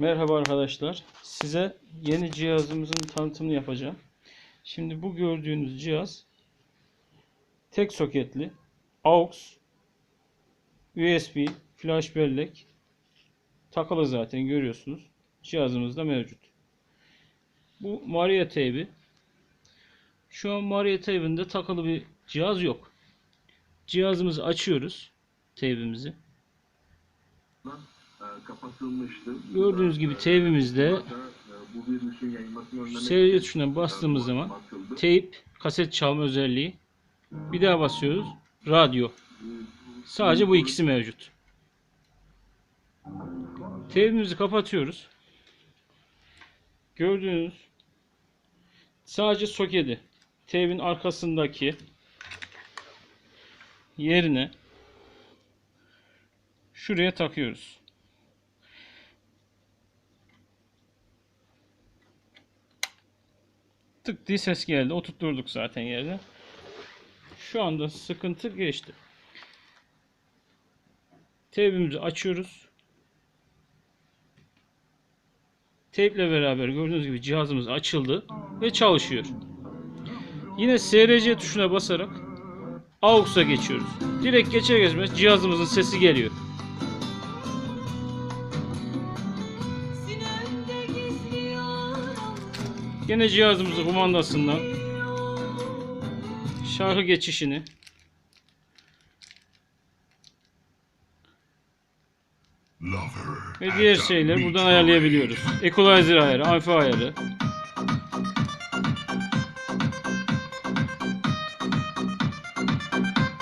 Merhaba arkadaşlar. Size yeni cihazımızın tanıtımını yapacağım. Şimdi bu gördüğünüz cihaz tek soketli AUX USB flash bellek takılı zaten görüyorsunuz. Cihazımızda mevcut. Bu Maria teybi. Şu an Maria teybinde takılı bir cihaz yok. Cihazımızı açıyoruz. Teybimizi. Kapatılmıştı. Gördüğünüz gibi teybimizde için, tuşuna bastığımız zaman teyp kaset çalma özelliği. Bir daha basıyoruz. Radyo. Sadece bu ikisi mevcut. Teybimizi kapatıyoruz. Gördüğünüz sadece soketi teybin arkasındaki yerine şuraya takıyoruz. Tık diye ses geldi. Oturtturduk zaten yerine. Şu anda sıkıntı geçti. Teybimizi açıyoruz. Teyple beraber gördüğünüz gibi cihazımız açıldı ve çalışıyor. Yine SRC tuşuna basarak AUX'a geçiyoruz. Direkt geçer geçmez cihazımızın sesi geliyor. Yine cihazımızın kumandasından şarkı geçişini ve diğer şeyleri buradan ayarlayabiliyoruz. Equalizer ayarı, amfi ayarı.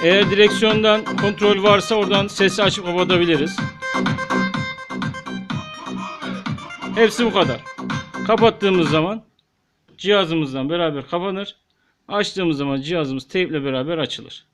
Eğer direksiyondan kontrol varsa oradan sesi açıp kapatabiliriz. Hepsi bu kadar. Kapattığımız zaman cihazımızdan beraber kapanır. Açtığımız zaman cihazımız teyple beraber açılır.